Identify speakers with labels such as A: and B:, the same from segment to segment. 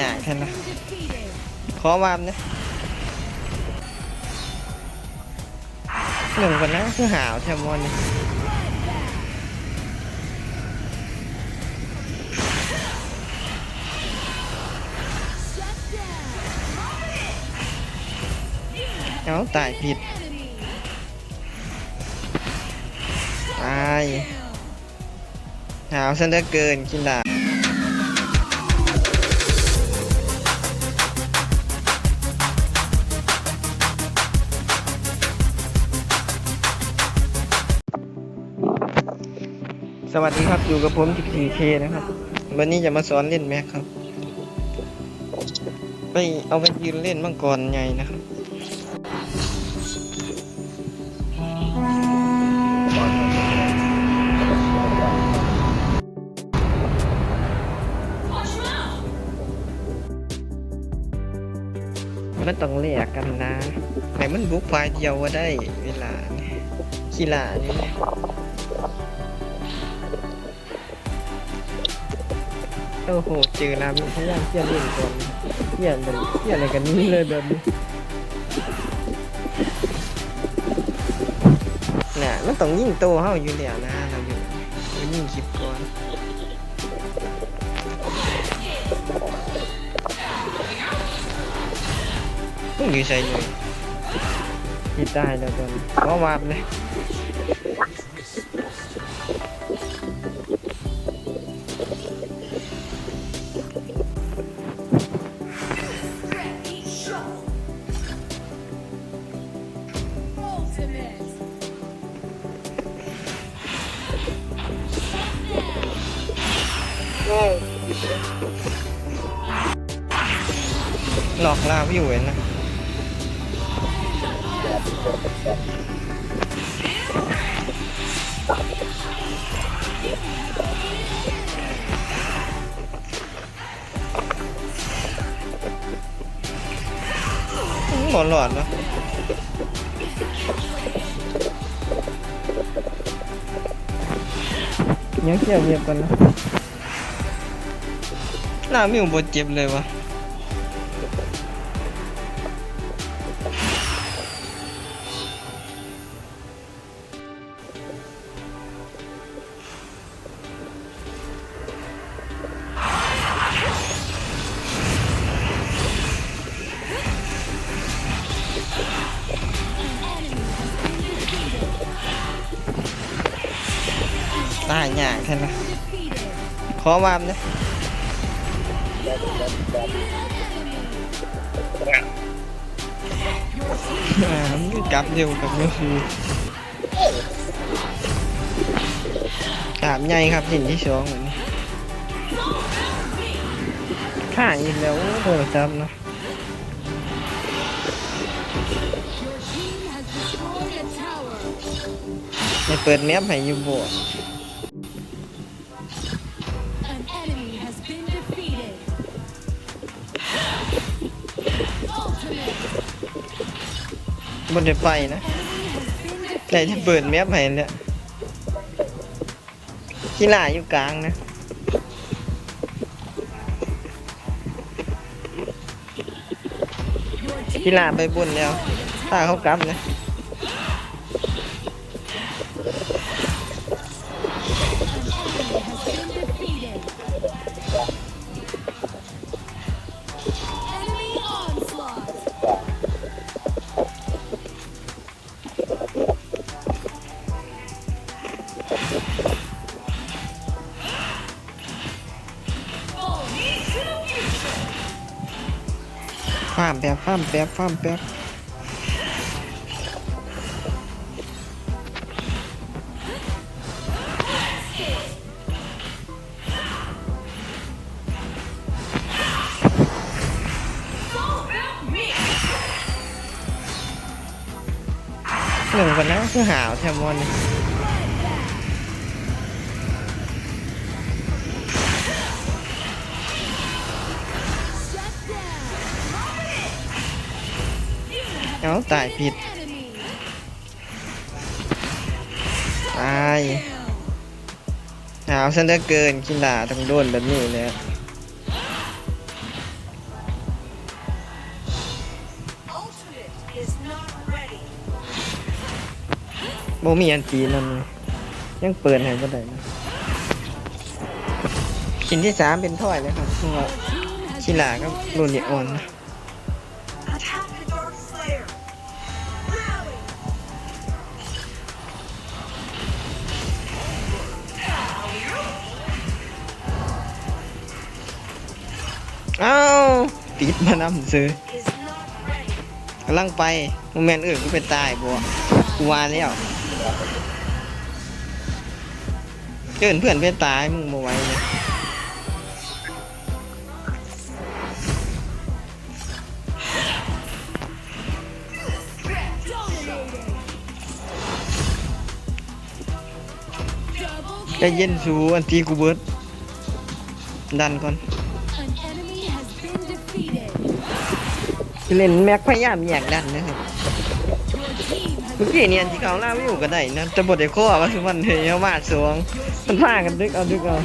A: ยากแค่นะขอวามนะหนึ่งกันนะคือหาวแทมวันนี้เอาตายผิดตายหาวซะเหลือเกินกินดา วัสดีครับอยู่กับผม TPK นะครับ วันนี้จะมาสอนเล่นแม็กครับ ไปเอาไปยืนเล่นมังกรไงนะครับมันต้องเลียกกันนะไหนมันบุกฝ่ายเดียวว่าได้เวลาเนี่ยกีฬานี่ โอ้โหเจอน้ำพยายามเที่ยนเล่นก่อนเที่ยนเป็นเที่ยนอะไรกันนี่เลยแบบนี้น่ะมันต้องยิ่งโตเฮาอยู่แล้วนะเราอยู่เรายิงคลิปก่อนมึงอยู่ใส่เลยที่ใต้แล้วก่อนก็วาบเลย หลอกลาพี่อยู่เห็นนะหลอดหลอดเนาะยังเกี่ยวเงียบกันนะหน้ามิวบดเจ็บเลยวะ ตายยากแค่นะขอวามนะอ่ามันกลับเร็วกับเมื่อคืนถามใหญ่ครับสิ่งที่สองเหมือนนี้ข้าอีกแล้วโทรศัพท์เนาะไม่เปิดแมปให้อยู่บ่ บนได้ไปนะแต่จะเปิดแมปให้เนี่ยกีฬาอยู่กลางนะกีฬาไปบนแล้วถ้าเขากลับนะ
B: defeated.
A: ฟ้ามแป๊บฟ้ามแป๊บฟ้ามแป๊บหนึ่งกันนะคือหาวแทมวัน เอาตายผิด ตายหาวฉันได้เกินกินด่าทางโดนแบบนี้เลยโมมีอันตีนั่นยังเปิดให้ก็ได้นะชิ้นที่สามเป็นถ้อยเลยครับชิ้หลาก็รุ่นเดียอ่อนนะ อ้าวติดมานำซื้อกำลังไปโมเมนต์อื่นก็เป็นตายบัวกูวาแล้วเกินเพื่อนเป็นตายมึงมาไว้เนี่ยใจเย็นสูอันตีกูเบิร์ดดันก่อน เล่นแม็กพยายามแยกดันนะครับเมื่อกี้เนี่ยที่เขาล่าไม่อยู่ก็ได้นะแต่บทเด็กข้อว่าคือมันเฮียมาดสวงมันพากันดึกเอาดึกเอา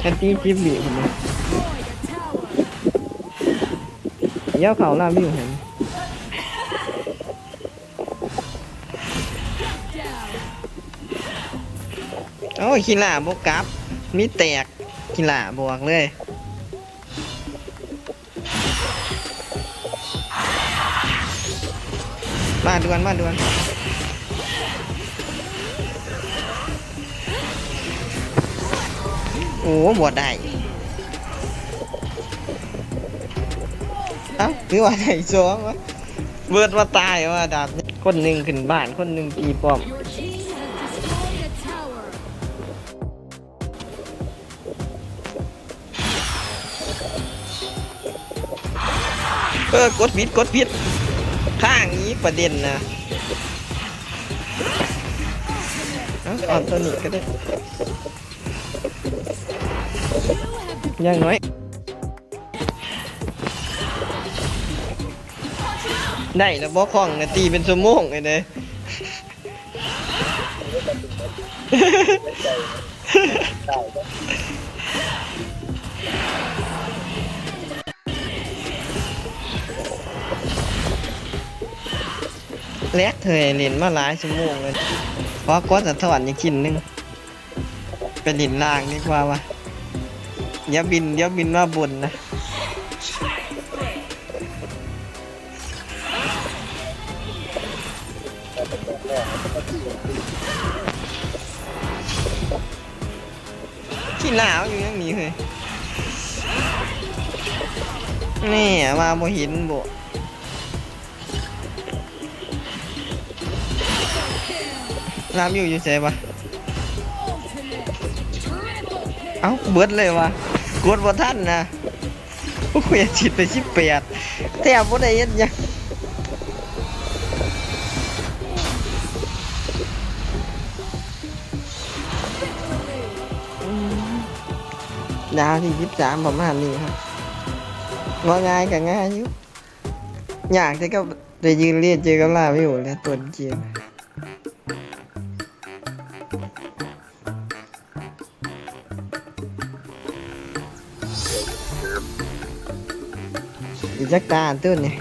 A: แอนตี้จิบลีคนนี้
B: Destroy the
A: เย้าเขาล่าไม่อยู่เห็นโอ้ยขีฬาบกกลับ มีแตกขีฬาบวกเลยมาดวนมาดวนโอ้บวชได้ หรือว่าไหนสองวะเบิดมาตายว่าดาบนี้คนหนึ่งขึ้นบ้านคนหนึ่งตีป้อมเออกดผิดกดผิดข้างนี้ประเด็นนะอาเอาตัวนี้ก็ได้ยังน้อย ได้แล้วบอกของนะตีเป็นชั่วโมงเลยเด้แลกเธอเล่นมาหลายชั่วโมงเลยเพราะก็จะถอนอีกชิ้นนึงไปเลินล่างดีกว่าวะอย่าบินอย่าบินมาบนนะ ขี้หนาวอยู่ยังหนีเลยนี่มาบ่ห็นบ่น้ำอยู่อยู่เฉยปะเอ้าเบิดเลยวะกดบ่ทันนะโอ้ยจิตไปสิบแปดแต่บ่ได้เฮ็ดยัง ดาวที่ยิบสามประมาณนี้ครับว่าง่ายกับง่ายอยู่อยากแต่ก็ได้ยืนเรียนเจอกับลาไม่อยู่แล้วตัวเจียอีจักตาตื้นเนี่ย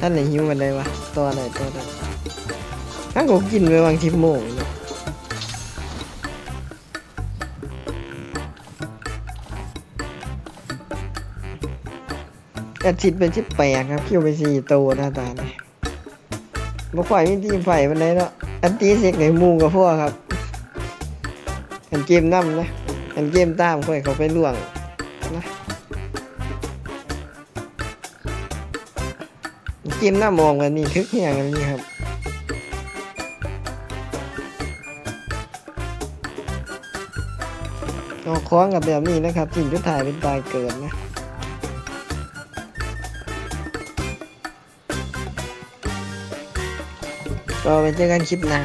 A: ท่านไหนหิวกันเลยวะตัวไหนตัวนั้นถ้ากูกินไปวางทิพโมงเนี่ย อาทิตย์เป็นชิบแปดครับคิวไปสี่ตัวหน้าตาเนี่ยบ่ค่อยมีทีมไฟมันเลยเนาะอันตีเสกในหมูกับพวกครับ อันเกมน้ำนะ อันเกมตามค่อยเขาไปล่วงนะเกมหน้ามองกันนี่คึกเฮียกันนี่ครับเอาคล้องกับแบบนี้นะครับสิ่งที่ถ่ายเป็นตายเกิดนะ ก็ไปเจอกันคลิปหน้า